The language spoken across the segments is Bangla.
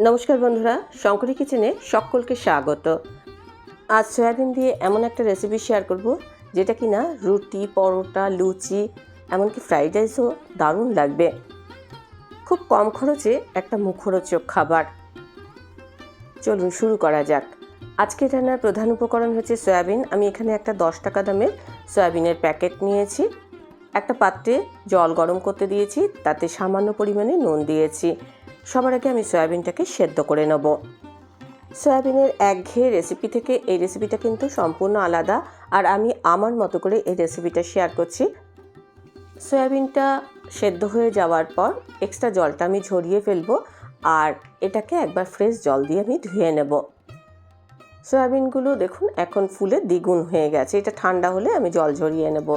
নমস্কার বন্ধুরা, শঙ্করী কিচেনে সকলকে স্বাগত। আজ সয়াবিন দিয়ে এমন একটা রেসিপি শেয়ার করব, যেটা কি না রুটি, পরোটা, লুচি, এমনকি ফ্রাইড রাইসও দারুণ লাগবে। খুব কম খরচে একটা মুখরোচক খাবার। চলুন শুরু করা যাক। আজকে রান্নার প্রধান উপকরণ হচ্ছে সয়াবিন। আমি এখানে একটা দশ টাকা দামের সয়াবিনের প্যাকেট নিয়েছি। একটা পাত্রে জল গরম করতে দিয়েছি, তাতে সামান্য পরিমাণে নুন দিয়েছি। সবার আগে আমি সয়াবিনটাকে সেদ্ধ করে নেব। সয়াবিনের একঘেয়ে রেসিপি থেকে এই রেসিপিটা কিন্তু সম্পূর্ণ আলাদা, আর আমি আমার মতো করে এই রেসিপিটা শেয়ার করছি। সয়াবিনটা সেদ্ধ হয়ে যাওয়ার পর এক্সট্রা জলটা আমি ঝরিয়ে ফেলব, আর এটাকে একবার ফ্রেশ জল দিয়ে আমি ধুয়ে নেব। সয়াবিনগুলো দেখুন এখন ফুলে দ্বিগুণ হয়ে গেছে, এটা ঠান্ডা হলে আমি জল ঝরিয়ে নেব।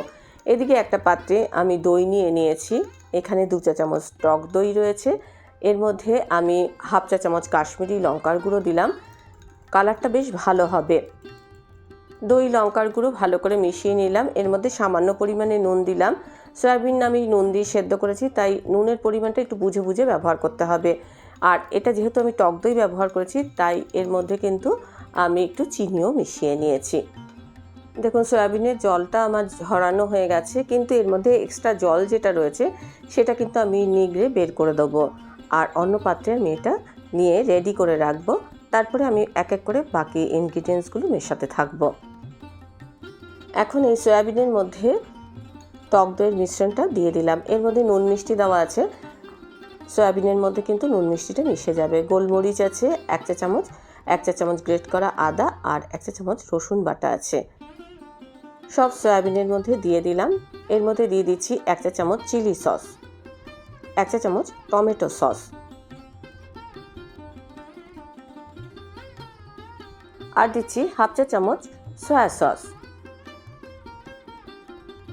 এদিকে একটা পাত্রে আমি দই নিয়ে নিয়েছি, এখানে দু চা চামচ টক দই রয়েছে এর মধ্যে আমি হাফ চা চামচ কাশ্মীরি লঙ্কার গুঁড়ো দিলাম। কালারটা বেশ ভালো হবে। দই লঙ্কার গুঁড়ো ভালো করে মিশিয়ে নিলাম। এর মধ্যে সামান্য পরিমাণে নুন দিলাম। সয়াবিন আমি নুন দিয়ে সেদ্ধ করেছি, তাই নুনের পরিমাণটা একটু বুঝে বুঝে ব্যবহার করতে হবে। আর এটা যেহেতু আমি টক দই ব্যবহার করেছি, তাই এর মধ্যে কিন্তু আমি একটু চিনিও মিশিয়ে নিয়েছি। দেখুন, সয়াবিনের জলটা আমার ঝরানো হয়ে গেছে, কিন্তু এর মধ্যে এক্সট্রা জল যেটা রয়েছে, সেটা কিন্তু আমি নিগড়ে বের করে দেবো। আর অন্য পাত্রে আমি এটা নিয়ে রেডি করে রাখব। তারপরে আমি এক এক করে বাকি ইনগ্রিডিয়েন্টসগুলো মেশাতে থাকব। এখন এই সয়াবিনের মধ্যে টক দইয়ের মিশ্রণটা দিয়ে দিলাম। এর মধ্যে নুন মিষ্টি দেওয়া আছে। সয়াবিনের মধ্যে কিন্তু নুন মিষ্টিটা মিশে যাবে। গোলমরিচ আছে, এক চা চামচ, এক চা চামচ গ্রেট করা আদা আর এক চা চামচ রসুন বাটা আছে। সব সয়াবিনের মধ্যে দিয়ে দিলাম। এর মধ্যে দিয়ে দিচ্ছি এক চা চামচ চিলি সস। এক চা চামচ টমেটো সস। আর দিচ্ছি হাফ চা চামচ সয়া সস।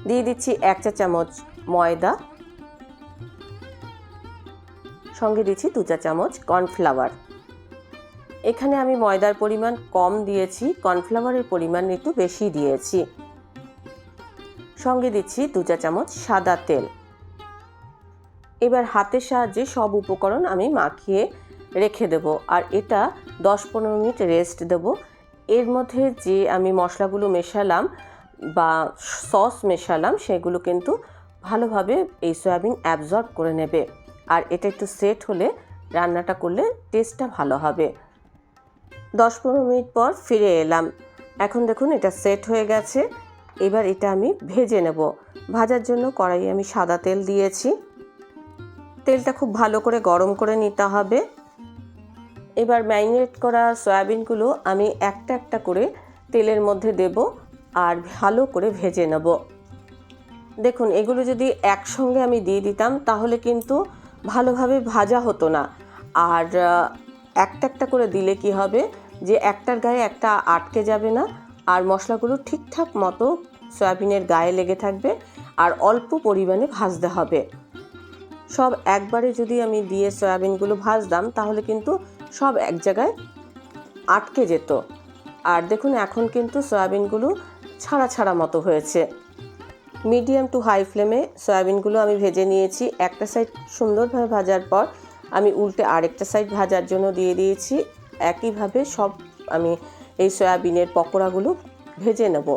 দিয়ে দিচ্ছি এক চা চামচ ময়দা। সঙ্গে দিচ্ছি দু চা চামচ কর্নফ্লাওয়ার। এখানে আমি ময়দার পরিমাণ কম দিয়েছি, কর্নফ্লাওয়ারের পরিমাণ একটু বেশি দিয়েছি। সঙ্গে দিচ্ছি দু চা চামচ সাদা তেল। এবার হাতের সাহায্যে সব উপকরণ আমি মাখিয়ে রেখে দেব আর এটা দশ পনেরো মিনিট রেস্ট দেব। এর মধ্যে যে আমি মশলাগুলো মেশালাম বা সস মেশালাম, সেগুলো কিন্তু ভালোভাবে এই সয়াবিন অ্যাবজর্ব করে নেবে। আর এটা একটু সেট হলে রান্নাটা করলে টেস্টটা ভালো হবে। দশ পনেরো মিনিট পর ফিরে এলাম। এখন দেখুন এটা সেট হয়ে গেছে। এবার এটা আমি ভেজে নেব। ভাজার জন্য কড়াই আমি সাদা তেল দিয়েছি। তেলটা খুব ভালো করে গরম করে নিতে হবে। এবার ম্যারিনেট করা সয়াবিনগুলো আমি একটা একটা করে তেলের মধ্যে দেব আর ভালো করে ভেজে নেব। দেখুন, এগুলো যদি একসঙ্গে আমি দিয়ে দিতাম তাহলে কিন্তু ভালোভাবে ভাজা হতো না। আর একটা একটা করে দিলে কি হবে যে একটার গায়ে একটা আটকে যাবে না আর মশলাগুলো ঠিকঠাক মতো সয়াবিনের গায়ে লেগে থাকবে আর অল্প পরিমাণে ভাজতে হবে। সব একবারে যদি আমি দিয়ে সয়াবিনগুলো ভাজতাম, তাহলে কিন্তু সব এক জায়গায় আটকে যেত। আর দেখুন, এখন কিন্তু সয়াবিনগুলো ছাড়া ছাড়া মতো হয়েছে। মিডিয়াম টু হাই ফ্লেমে সয়াবিনগুলো আমি ভেজে নিয়েছি। একটা সাইড সুন্দরভাবে ভাজার পর আমি উল্টে আরেকটা সাইড ভাজার জন্য দিয়ে দিয়েছি। একইভাবে সব আমি এই সয়াবিনের পকোড়াগুলো ভেজে নেব।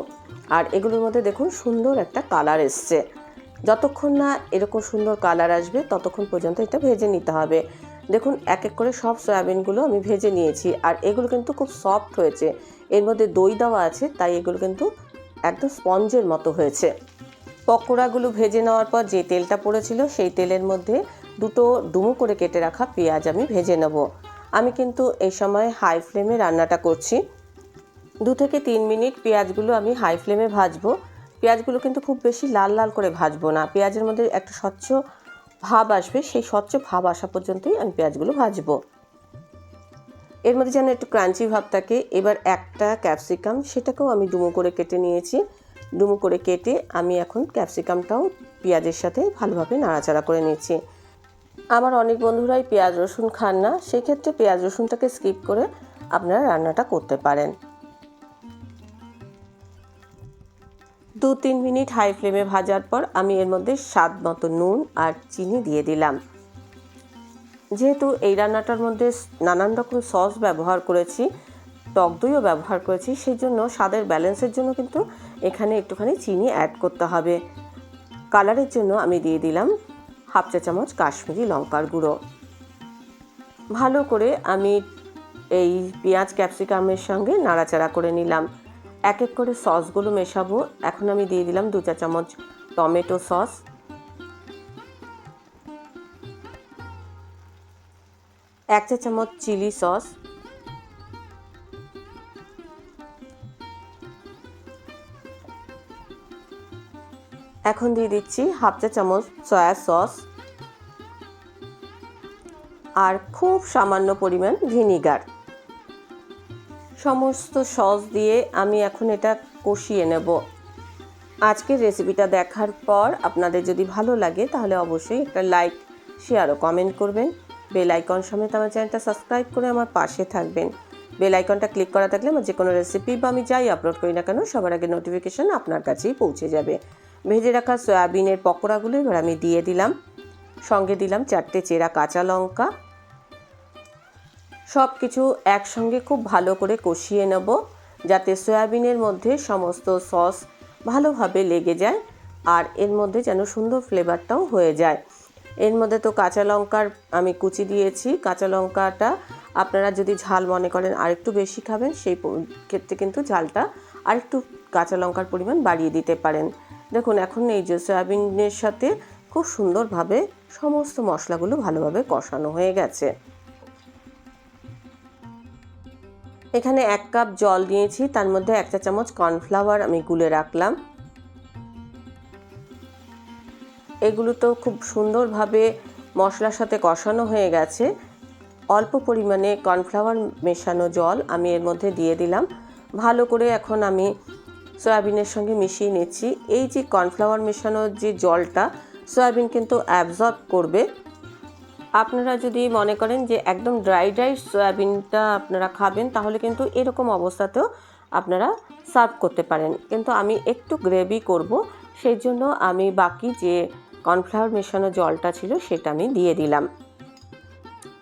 আর এগুলোর মধ্যে দেখুন, সুন্দর একটা কালার এসছে। যতক্ষণ না এরকম সুন্দর কালার আসবে, ততক্ষণ পর্যন্ত এটা ভেজে নিতে হবে। দেখুন এক এক করে সব সয়াবিনগুলো আমি ভেজে নিয়েছি, আর এগুলো কিন্তু খুব সফট হয়েছে। এর মধ্যে দই দেওয়া আছে, তাই এগুলো কিন্তু একদম স্পঞ্জের মতো হয়েছে। পকোড়াগুলো ভেজে নেওয়ার পর যে তেলটা পড়েছিল, সেই তেলের মধ্যে দুটো ডুমো করে কেটে রাখা পেঁয়াজ আমি ভেজে নেব। আমি কিন্তু এই সময় হাই ফ্লেমে রান্নাটা করছি। দু থেকে তিন মিনিট পেঁয়াজগুলো আমি হাই ফ্লেমে ভাজবো। পেঁয়াজগুলো কিন্তু খুব বেশি লাল লাল করে ভাজবো না। পেঁয়াজের মধ্যে একটা স্বচ্ছ ভাব আসবে, সেই স্বচ্ছ ভাব আসা পর্যন্তই আমি পেঁয়াজগুলো ভাজবো। এর মধ্যে যেন একটু ক্রাঞ্চি ভাব থাকে, এবার একটা ক্যাপসিকাম সেটাকেও আমি ডুমো করে কেটে নিয়েছি। ডুমো করে কেটে আমি এখন ক্যাপসিকামটাও পেঁয়াজের সাথে ভালোভাবে নাড়াচাড়া করে নিয়েছি আমার অনেক বন্ধুরাই পেঁয়াজ রসুন খান না, সেক্ষেত্রে পেঁয়াজ রসুনটাকে স্কিপ করে আপনারা রান্নাটা করতে পারেন। দু তিন মিনিট হাই ফ্লেমে ভাজার পর আমি এর মধ্যে স্বাদ মতো নুন আর চিনি দিয়ে দিলাম। যেহেতু এই রান্নাটার মধ্যে নানান রকম সস ব্যবহার করেছি, টক দইও ব্যবহার করেছি সেই জন্য স্বাদের ব্যালেন্সের জন্য কিন্তু এখানে একটুখানি চিনি অ্যাড করতে হবে। কালারের জন্য আমি দিয়ে দিলাম হাফ চা চামচ কাশ্মীরি লঙ্কার গুঁড়ো। ভালো করে আমি এই পেঁয়াজ ক্যাপসিকামের সঙ্গে নাড়াচাড়া করে নিলাম। এক এক করে সসগুলো মেশাবো। এখন আমি দিয়ে দিলাম দু চা চামচ টমেটো সস। এক চা চামচ চিলি সস। এখন দিয়ে দিচ্ছি হাফ চা চামচ সয়া সস। আর খুব সামান্য পরিমাণ ভিনিগার। সমস্ত সস দিয়ে আমি এখন এটা কষিয়ে নেব। আজকের রেসিপিটা দেখার পর আপনাদের যদি ভালো লাগে তাহলে অবশ্যই একটা লাইক শেয়ার ও কমেন্ট করবেন। বেল আইকন সমেত আমার চ্যানেলটা সাবস্ক্রাইব করে আমার পাশে থাকবেন। বেল আইকনটা ক্লিক করা থাকলে আমার যে কোনো রেসিপি বা আমি যাই আপলোড করি না কেন, সবার আগে নোটিফিকেশান আপনার কাছেই পৌঁছে যাবে। ভেজে রাখা সয়াবিনের পকোড়াগুলো এবার আমি দিয়ে দিলাম। সঙ্গে দিলাম চারটে চেরা কাঁচা লঙ্কা সব কিছু একসঙ্গে খুব ভালো করে কষিয়ে নেব যাতে সয়াবিনের মধ্যে সমস্ত সস ভালোভাবে লেগে যায় আর এর মধ্যে যেন সুন্দর ফ্লেভারটাও হয়ে যায়। এর মধ্যে তো কাঁচা লঙ্কার আমি কুচি দিয়েছি। কাঁচা লঙ্কাটা আপনারা যদি ঝাল মনে করেন আরেকটু বেশি খাবেন, সেই ক্ষেত্রে কিন্তু ঝালটা আরেকটু কাঁচা লঙ্কার পরিমাণ বাড়িয়ে দিতে পারেন। দেখুন, এখন এই যে সয়াবিনের সাথে খুব সুন্দরভাবে সমস্ত মশলাগুলো ভালোভাবে কষানো হয়ে গেছে। এখানে এক কাপ জল দিয়েছি, তার মধ্যে একটা চামচ কর্নফ্লাওয়ার আমি গুলে রাখলাম। এগুলো তো খুব সুন্দরভাবে মশলার সাথে কষানো হয়ে গেছে। অল্প পরিমাণে কর্নফ্লাওয়ার মেশানো জল আমি এর মধ্যে দিয়ে দিলাম। ভালো করে এখন আমি সয়াবিনের সঙ্গে মিশিয়ে নিচ্ছি। এই যে কর্নফ্লাওয়ার মেশানোর যে জলটা, সয়াবিন কিন্তু অ্যাবজর্ব করবে। আপনারা যদি মনে করেন যে একদম ড্রাই ড্রাই সয়াবিনটা আপনারা খাবেন, তাহলে কিন্তু এরকম অবস্থাতেও আপনারা সার্ভ করতে পারেন। কিন্তু আমি একটু গ্রেভি করব, সেই জন্য আমি বাকি যে কর্নফ্লাওয়ার মেশানো জলটা ছিল, সেটা আমি দিয়ে দিলাম।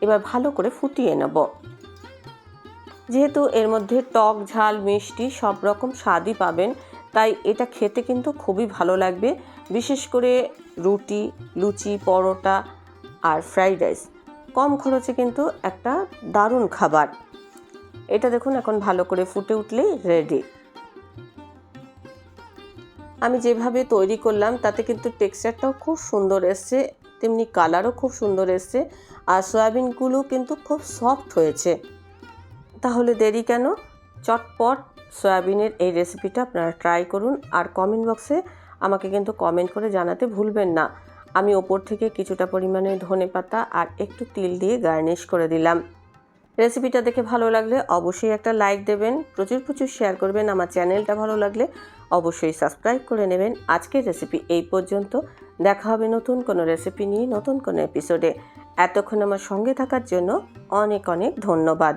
এবার ভালো করে ফুটিয়ে নেব। যেহেতু এর মধ্যে টক, ঝাল, মিষ্টি সব রকম স্বাদই পাবেন, তাই এটা খেতে কিন্তু খুবই ভালো লাগবে। বিশেষ করে রুটি, লুচি, পরোটা আর ফ্রাইড রাইস। কম খরচে কিন্তু একটা দারুণ খাবার। এটা দেখুন এখন ভালো করে ফুটে উঠলেই রেডি আমি যেভাবে তৈরি করলাম, তাতে কিন্তু টেক্সচারটাও খুব সুন্দর এসছে, তেমনি কালারও খুব সুন্দর এসছে, আর সয়াবিনগুলো কিন্তু খুব সফট হয়েছে। তাহলে দেরি কেন? চটপট সয়াবিনের এই রেসিপিটা আপনারা ট্রাই করুন, আর কমেন্ট বক্সে আমাকে কিন্তু কমেন্ট করে জানাতে ভুলবেন না। আমি ওপর থেকে কিছুটা পরিমাণে ধনে পাতা আর একটু তিল দিয়ে গার্নিশ করে দিলাম। রেসিপিটা দেখে ভালো লাগলে অবশ্যই একটা লাইক দেবেন, প্রচুর প্রচুর শেয়ার করবেন, আমার চ্যানেলটা ভালো লাগলে অবশ্যই সাবস্ক্রাইব করে নেবেন। আজকের রেসিপি এই পর্যন্ত। দেখা হবে নতুন কোনো রেসিপি নিয়ে, নতুন কোনো এপিসোডে। এতক্ষণ আমার সঙ্গে থাকার জন্য অনেক অনেক ধন্যবাদ।